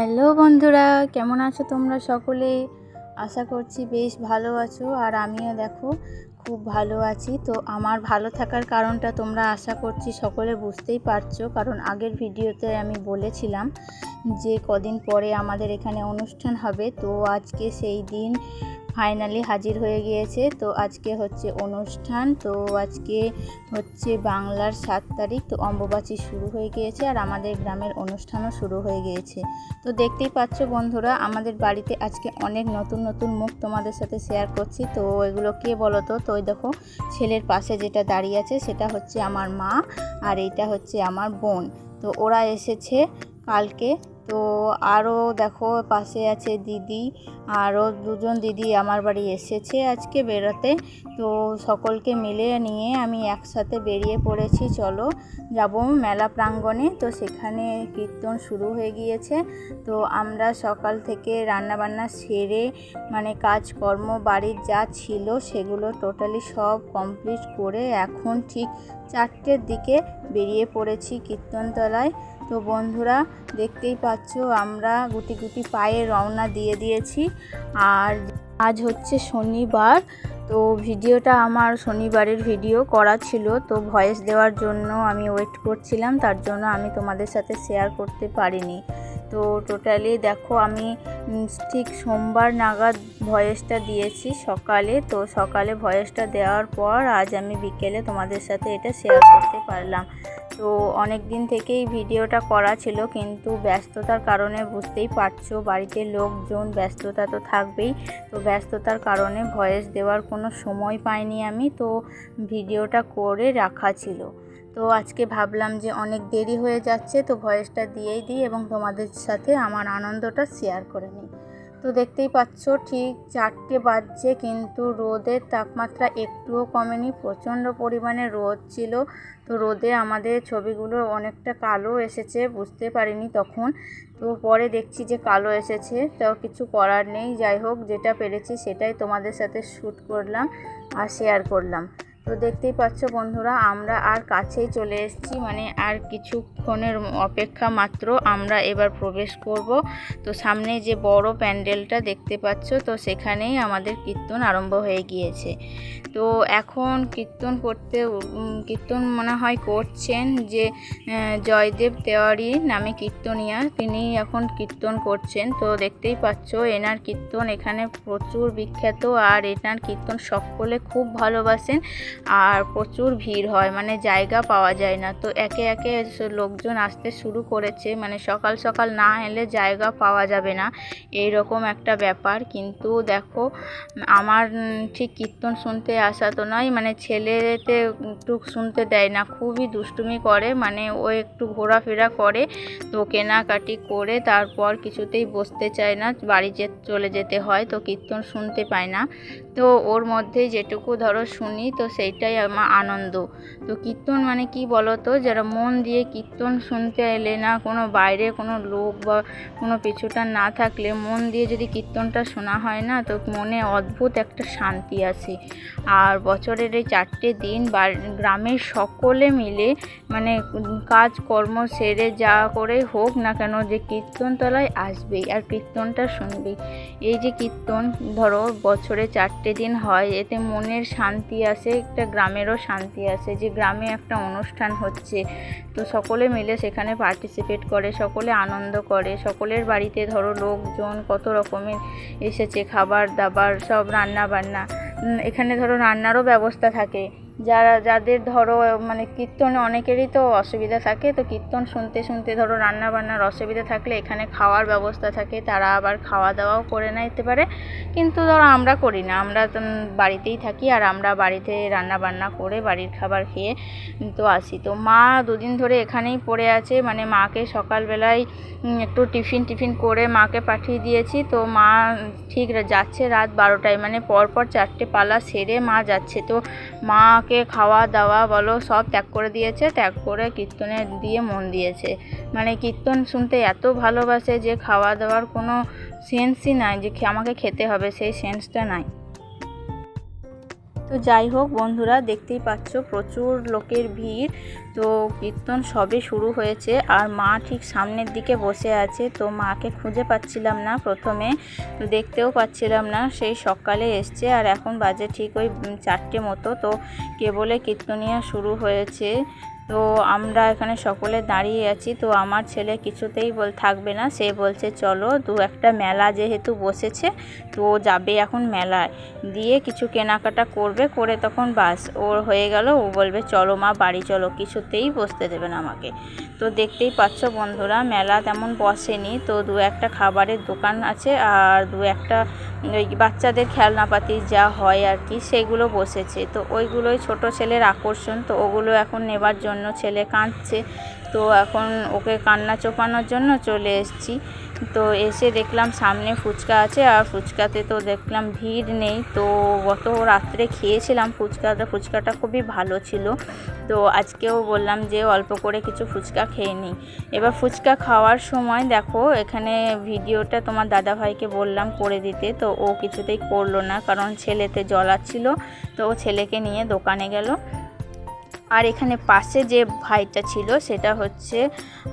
Hello বন্ধুরা, কেমন আছো তোমরা সকলে? আশা করছি বেশ ভালো আছো, আর আমিও দেখো খুব ভালো আছি। তো আমার ভালো থাকার কারণটা তোমরা আশা করছি সকলে বুঝতেই পারছ, কারণ আগের ভিডিওতে আমি বলেছিলাম যে কদিন পরে আমাদের এখানে অনুষ্ঠান হবে। তো আজকে সেই দিন ফাইনালি হাজির হয়ে গিয়েছে। তো আজকে হচ্ছে অনুষ্ঠান। তো আজকে হচ্ছে বাংলার সাত তারিখ। তো অম্বুবাচী শুরু হয়ে গিয়েছে আর আমাদের গ্রামের অনুষ্ঠানও শুরু হয়ে গিয়েছে। তো দেখতেই পাচ্ছ বন্ধুরা, আমাদের বাড়িতে আজকে অনেক নতুন নতুন মুখ তোমাদের সাথে শেয়ার করছি। তো এগুলো কে বলো তো তো দেখো, ছেলের পাশে যেটা দাঁড়িয়ে আছে সেটা হচ্ছে আমার মা আর এইটা হচ্ছে আমার বোন। তো ওরা এসেছে কালকে তো আরও দেখো পাশে আছে দিদি, আরও দুজন দিদি আমার বাড়ি এসেছে আজকে বেরোতে। তো সকলকে মিলে নিয়ে আমি একসাথে বেরিয়ে পড়েছি, চলো যাব মেলা প্রাঙ্গণে। তো সেখানে কীর্তন শুরু হয়ে গিয়েছে। তো আমরা সকাল থেকে রান্নাবান্না সেরে মানে কাজকর্ম, বাড়ির যা ছিল সেগুলো টোটালি সব কমপ্লিট করে এখন ঠিক চারটের দিকে বেরিয়ে পড়েছি কীর্তনতলায়। তো বন্ধুরা, দেখতেই পাচ্ছ আমরা গুটি গুটি পায়ে রওনা দিয়ে দিয়েছি। আর আজ হচ্ছে শনিবার, তো ভিডিওটা আমার শনিবারের ভিডিও করা ছিল, তো ভয়েস দেওয়ার জন্য আমি ওয়েট করছিলাম, তার জন্য আমি তোমাদের সাথে শেয়ার করতে পারিনি। তো টোটালি দেখো আমি ঠিক সোমবার নাগাদ ভয়েসটা দিয়েছি সকালে, তো সকালে ভয়েসটা দেওয়ার পর আজ আমি বিকেলে তোমাদের সাথে এটা শেয়ার করতে পারলাম। তো অনেক দিন থেকেই ভিডিওটা করা ছিল, কিন্তু ব্যস্ততার কারণে বুঝতেই পারছ বাড়িতে লোকজন ব্যস্ততা তো থাকবেই। তো ব্যস্ততার কারণে ভয়েস দেওয়ার কোনো সময় পাইনি আমি, তো ভিডিওটা করে রাখা ছিল। তো আজকে ভাবলাম যে অনেক দেরি হয়ে যাচ্ছে, তো ভয়েসটা দিয়েই দিই এবং তোমাদের সাথে আমার আনন্দটা শেয়ার করে নিই। তো দেখতেই পাচ্ছ ঠিক চারটে বাজছে, কিন্তু রোদের তাপমাত্রা একটুও কমেনি। প্রচণ্ড পরিমাণে রোদ ছিল। তো রোদে আমাদের ছবিগুলো অনেকটা কালো এসেছে, বুঝতে পারিনি তখন। তো পরে দেখছি যে কালো এসেছে, তো কিছু করার নেই। যাই হোক, যেটা পেরেছি সেটাই তোমাদের সাথে শ্যুট করলাম আর শেয়ার করলাম। তো দেখতেই পাচ্ছ বন্ধুরা, আমরা আর কাছেই চলে এসেছি মানে আর কিছুক্ষণের অপেক্ষা মাত্র আমরা এবার প্রবেশ করব। তো সামনে যে বড় প্যান্ডেলটা দেখতে পাচ্ছ, তো সেখানেই আমাদের কীর্তন আরম্ভ হয়ে গিয়েছে। তো এখন কীর্তন করতে কীর্তন মনে হয় করছেন যে জয়দেব তেওয়ারি নামে কীর্তনিয়া, তিনি এখন কীর্তন করছেন। তো দেখতেই পাচ্ছ, এনার কীর্তন এখানে প্রচুর বিখ্যাত, আর এনার কীর্তন সকলে খুব ভালোবাসেন। আর প্রচুর ভিড় হয় মানে জায়গা পাওয়া যায় না। তো একে একে লোকজন আসতে শুরু করেছে মানে সকাল সকাল না এলে জায়গা পাওয়া যাবে না এই রকম একটা ব্যাপার। কিন্তু দেখো, আমার ঠিক কীর্তন শুনতে আসা তো নয় মানে ছেলেতে একটু শুনতে দেয় না, খুবই দুষ্টুমি করে মানে ও একটু ঘোরাফেরা করে, তো কেনাকাটি করে তারপর কিছুতেই বসতে চায় না, বাড়ি যে চলে যেতে হয়, তো কীর্তন শুনতে পায় না। তো ওর মধ্যে যেটুকু ধরো শুনি, তো সেইটাই আমার আনন্দ। তো কীর্তন মানে কি বলো তো যারা মন দিয়ে কীর্তন শুনতে এলে না, কোনো বাইরে কোনো লোক বা কোনো পিছুটা না থাকলে মন দিয়ে যদি কীর্তনটা শোনা হয় না, তো মনে অদ্ভুত একটা শান্তি আসে। আর বছরের এই চারটে দিন গ্রামের সকলে মিলে মানে কাজকর্ম সেরে যা করে হোক না কেন যে কীর্তনতলায় আসবেই আর কীর্তনটা শুনবেই। এই যে কীর্তন ধরো বছরে চারটে দিন হয়, এতে মনের শান্তি আসে, একটা গ্রামেরও শান্তি আসে। যে গ্রামে একটা অনুষ্ঠান হচ্ছে, তো সকলে মিলে সেখানে পার্টিসিপেট করে, সকলে আনন্দ করে, সকলের বাড়িতে ধরো লোকজন কত রকমের এসেছে খাবার দাবার সব রান্না বান্না এখানে ধরো রান্নারও ব্যবস্থা থাকে। যারা, যাদের ধরো মানে কীর্তনে অনেকেরই তো অসুবিধা থাকে, তো কীর্তন শুনতে শুনতে ধরো রান্না বান্নার অসুবিধা থাকলে এখানে খাওয়ার ব্যবস্থা থাকে, তারা আবার খাওয়া দাওয়াও করে নিতে পারে। কিন্তু ধরো আমরা করি না, আমরা বাড়িতেই থাকি আর আমরা বাড়িতে রান্না বান্না করে বাড়ির খাবার খেয়ে তো আসি। তো মা দুদিন ধরে এখানেই পড়ে আছে মানে মাকে সকালবেলায় একটু টিফিন টিফিন করে মাকে পাঠিয়ে দিয়েছি। তো মা ঠিক যাচ্ছে রাত বারোটায় মানে পরপর চারটে পালা সেরে মা যাচ্ছে। তো মা আমাকে খাওয়া দাওয়া বলো, সব ত্যাগ করে দিয়েছে। ত্যাগ করে কীর্তনে দিয়ে মন দিয়েছে। মানে কীর্তন শুনতে এত ভালোবাসে যে খাওয়া দাওয়ার কোনো সেন্সই নাই যে আমাকে খেতে হবে, সেই সেন্সটা নাই। তো যাই হোক বন্ধুরা, দেখতেই পাচ্ছ প্রচুর লোকের ভিড়। তো কীর্তন সবে শুরু হয়েছে আর মা ঠিক সামনের দিকে বসে আছে। তো মাকে খুঁজে পাচ্ছিলাম না প্রথমে, দেখতেও পাচ্ছিলাম না। সেই সকালে এসছে আর এখন বাজে ঠিক ওই চারটে মতো। তো কেবলে কীর্তনিয়া শুরু হয়েছে। তো আমরা এখানে সকলে দাঁড়িয়ে আছি। তো আমার ছেলে কিছুতেই বল, থাকবে না। সে বলছে, চলো দু একটা মেলা যেহেতু বসেছে, তো যাবে এখন মেলায়। দিয়ে কিছু কেনাকাটা করবে, করে তখন বাস, ওর হয়ে গেল, ও বলবে, চলো মা, বাড়ি চলো। কিছুতেই বসতে দেবে না আমাকে। তো দেখতেই পাচ্ছ বন্ধুরা, মেলা তেমন বসেনি। তো দু একটা খাবারের দোকান আছে, আর দু একটা ওই বাচ্চাদের খেলনাপাতি যা হয় আর কি, সেগুলো বসেছে। তো ওইগুলোই ছোট ছেলের আকর্ষণ, তো ওগুলো এখন নেবার জন্য ছেলে কাঁদছে। তো এখন ওকে কান্না চোপানোর জন্য চলে এসেছি। তো এসে দেখলাম সামনে ফুচকা আছে আর ফুচকাতে তো দেখলাম ভিড় নেই। তো গত রাত্রে খেয়েছিলাম ফুচকাটা ফুচকাটা খুবই ভালো ছিল। তো আজকেও বললাম যে অল্প করে কিছু ফুচকা খেয়ে নিই। এবার ফুচকা খাওয়ার সময় দেখো, এখানে ভিডিওটা তোমার দাদাভাইকে বললাম করে দিতে। তো ও কিছুতেই করল না, কারণ ছেলেতে জ্বলাচ্ছিল তো ও ছেলেকে নিয়ে দোকানে গেল। আর এখানে পাশে যে ভাইটা ছিল, সেটা হচ্ছে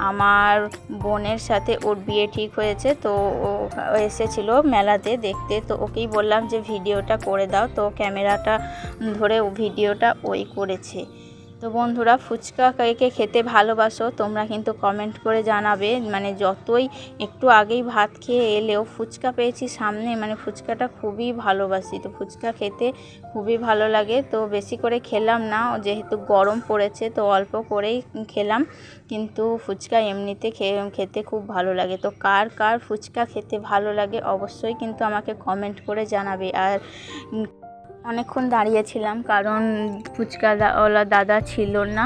আমার বোনের সাথে ওর বিয়ে ঠিক হয়েছে। তো ও এসেছিল মেলাতে দেখতে। তো ওকেই বললাম যে, ভিডিওটা করে দাও। তো ক্যামেরাটা ধরে ও ভিডিওটা ওই করেছে। তো বন্ধুরা ফুচকা কে খেতে ভালোবাসো, তোমরা কিন্তু কমেন্ট করে জানাবে। মানে যতই একটু আগেই ভাত খেয়ে এলেও ফুচকা পেয়েছি সামনে মানে ফুচকাটা খুবই ভালোবাসি। তো ফুচকা খেতে খুবই ভালো লাগে। তো বেশি করে খেলাম না, যেহেতু গরম পড়েছে, তো অল্প করেই খেলাম। কিন্তু ফুচকা এমনিতে খেতে খুব ভালো লাগে। তো কার কার ফুচকা খেতে ভালো লাগে অবশ্যই কিন্তু আমাকে কমেন্ট করে জানাবে। আর অনেকক্ষণ দাঁড়িয়েছিলাম, কারণ ফুচকাওয়ালা দাদা ছিল না।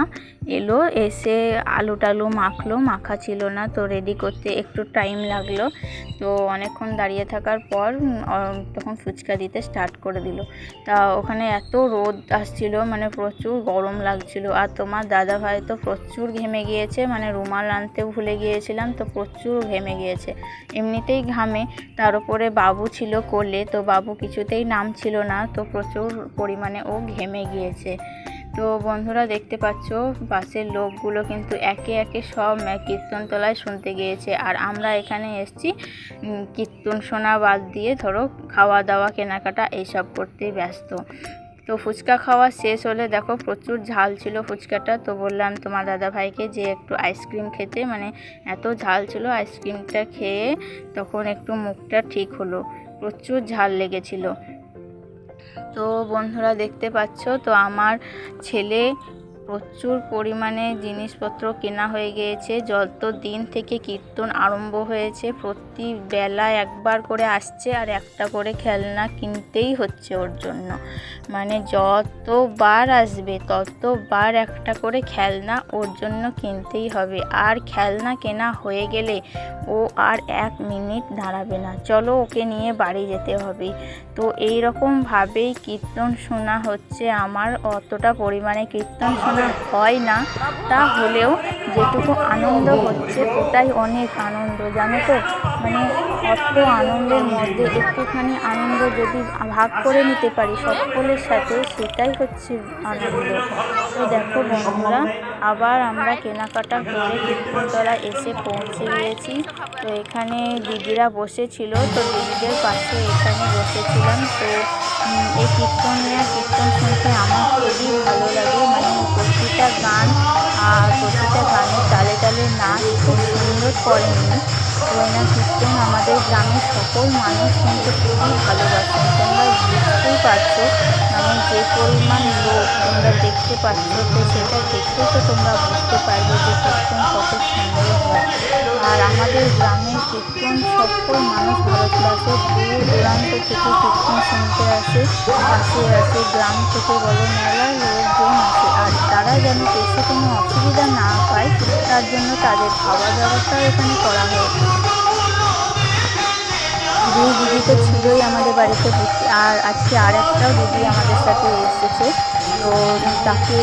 এলো, এসে আলু টালু মাখলো, মাখা ছিল না, তো রেডি করতে একটু টাইম লাগল। তো অনেকক্ষণ দাঁড়িয়ে থাকার পর তখন ফুচকা দিতে স্টার্ট করে দিল। তা ওখানে এত রোদ আসছিল মানে প্রচুর গরম লাগছিল। আর তোমার দাদা ভাই তো প্রচুর ঘেমে গিয়েছে মানে রুমাল আনতে ভুলে গিয়েছিলাম, তো প্রচুর ঘেমে গিয়েছে। এমনিতেই ঘামে, তার উপরে বাবু ছিল কোলে, তো বাবু কিছুতেই নাম ছিল না, তো প্রচুর পরিমাণে ও ঘেমে গিয়েছে। তো বন্ধুরা দেখতে পাচ্ছ, বাসের লোকগুলো কিন্তু একে একে সব কীর্তনতলায় শুনতে গিয়েছে। আর আমরা এখানে এসছি কীর্তন শোনা বাদ দিয়ে ধরো খাওয়া দাওয়া, কেনাকাটা এইসব করতে ব্যস্ত। তো ফুচকা খাওয়া শেষ হলে দেখো প্রচুর ঝাল ছিল ফুচকাটা। তো বললাম তোমার দাদা ভাইকে যে একটু আইসক্রিম খেতে মানে এত ঝাল ছিল আইসক্রিমটা খেয়ে তখন একটু মুখটা ঠিক হলো। প্রচুর ঝাল লেগেছিলো। তো বন্ধুরা দেখতে পাচ্ছ তো আমার ছেলে প্রচুর পরিমাণে জিনিসপত্র কেনা হয়ে গিয়েছে। যত দিন থেকে কীর্তন আরম্ভ হয়েছে প্রতি বেলা একবার করে আসছে আর একটা করে খেলনা কিনতেই হচ্ছে ওর জন্য। মানে যতবার আসবে, ততবার একটা করে খেলনা ওর জন্য কিনতেই হবে। আর খেলনা কেনা হয়ে গেলে ও আর এক মিনিট দাঁড়াবে না। চলো ওকে নিয়ে বাড়ি যেতে হবে। তো এই রকমভাবেই কীর্তন শোনা হচ্ছে। আমার অতটা পরিমাণে কীর্তন শোনা হয় না তা হলেও যেটুকু আনন্দ হচ্ছে ওটাই অনেক আনন্দ জানো তো? মানে অত আনন্দের মধ্যে একটুখানি আনন্দ যদি ভাগ করে নিতে পারি সকলের সাথে, সেটাই হচ্ছে আনন্দ। তো দেখো বন্ধুরা, আবার আমরা কেনাকাটা করে কীর্তনতলা এসে পৌঁছে গিয়েছি। তো এখানে দিদিরা বসেছিল, তো দিদিদের পাশে এখানে বসেছিলাম। তো এই কীর্তন নিয়ে কীর্তন শুনতে আমার খুবই ভালো লাগে। মানে প্রতিটা গান আর প্রতিটা গানের তালে তালে নাচ খুব সুন্দর করেনি। এনার কীর্তন আমাদের গ্রামের সকল মানুষ কিন্তু খুবই ভালোবাসেন তোমরা বুঝতেই পারছ মানে যে পরিমাণ লোক তোমরা দেখতে পাচ্ছ, তো সেটা দেখেও তো তোমরা বুঝতে পারবে যে কীর্তন কত সুন্দর হয়। আর আমাদের গ্রামের কীর্তন সকল মানুষ ভারতবাসে দূর দূরান্ত থেকে কীর্তন শুনতে আসে আসে আসে, গ্রাম থেকে বলো আর তারা যেন এসে কোনো অসুবিধা না পায়, তার জন্য তাদের খাওয়ার ব্যবস্থাও এখানে করা হয়েছে। দুই দিদি তো ছিলই আমাদের বাড়িতে আর আজকে আর একটাও দিদি আমাদের সাথে এসেছে। তো তাকে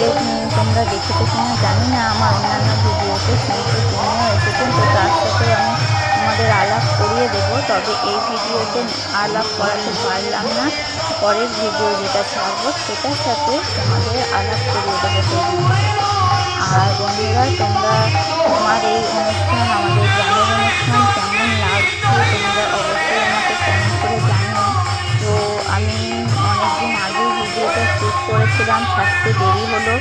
তোমরা দেখেছ কিনা জানি না, আমার অন্যান্য ভিডিওতে কিন্তু তিনিও এসেছেন তো তার সাথে আমি তোমাদের আলাপ করিয়ে দেবো। তবে এই ভিডিওতে আলাপ করাতে পারলাম না। পরের ভিডিও যেটা ছাড়বো, সেটার সাথে তোমাদের আলাপ করিয়ে দেবো আর বন্ধুরা, তোমরা তোমার এই অনুষ্ঠান, আমাদের গ্রামের অনুষ্ঠান কেমন লাগছে, তোমরা অবশ্যই আমাকে কমেন্ট করে জানো তো আমি অনেকদিন আগে ভিডিওটা শ্যুট করেছিলাম, ছাড়তে দেরি হলো।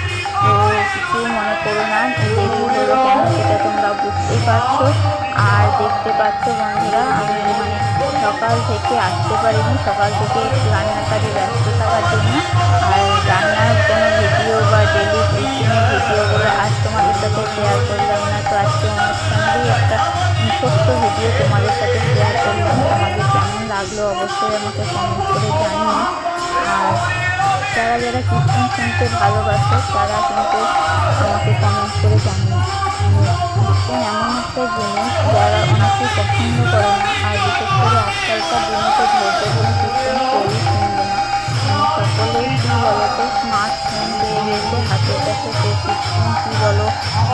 তো কিছু মনে করো না দেরি হলো কেন সেটা তোমরা বুঝতেই পারছ। আর দেখতে পাচ্ছ বন্ধুরা, আমি মানে সকাল থেকে আসতে পারিনি। সকাল থেকে রান্নার কাজে ব্যস্ত থাকার জন্য। আর রান্নার কোনো ভিডিও বা ডেলি রুটিনের ভিডিওগুলো আজ তোমাদের সাথে শেয়ার করলাম না। তো আজকে অনুষ্ঠানেরই একটা ছোট্ট ভিডিও তোমাদের সাথে শেয়ার করলাম। তোমাদের কেমন লাগল অবশ্যই আমাকে কমেন্ট করে জানিও। আর যারা যারা কীর্তন শুনতে ভালোবাসে, তারা কিন্তু আমাকে কমেন্ট করে জানিও। এমন একটা জিনিস যারা অনেকেই পছন্দ করে না আর বিশেষ করে আজকালকার দিনে তো ধৈর্য ধরে কীর্তন কেউই শুনবে না সকলেই কী বলো তো স্মার্টফোন পেয়ে গেছে হাতের কাছে কীর্তন কী বলো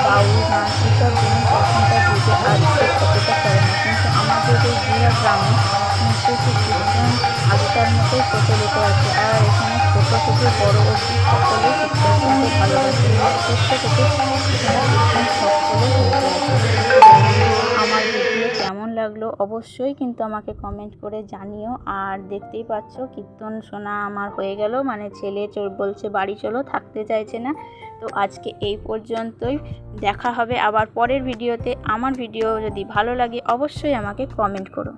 বাউল গান এসব জিনিস এখনকার যুগে আর কতটা করে না কিন্তু আমাদের এই গুড়া গ্রামে সেই আগেকার মতোই প্রচলিত আছে আর এখানে ছোটো থেকে বড় অবধি কীর্তন শুনতে ভালোবাসে ছোট্ট থেকে সকলে আমার ভিডিও কেমন লাগল অবশ্যই কিন্তু আমাকে কমেন্ট করে জানিও। আর দেখতেই পাচ্ছ, কীর্তন শোনা আমার হয়ে গেল। মানে ছেলে বলছে বাড়ি চলো, থাকতে চাইছে না। তো আজকে এই পর্যন্তই। দেখা হবে আবার পরের ভিডিওতে আমার ভিডিও যদি ভালো লাগে অবশ্যই আমাকে কমেন্ট করো।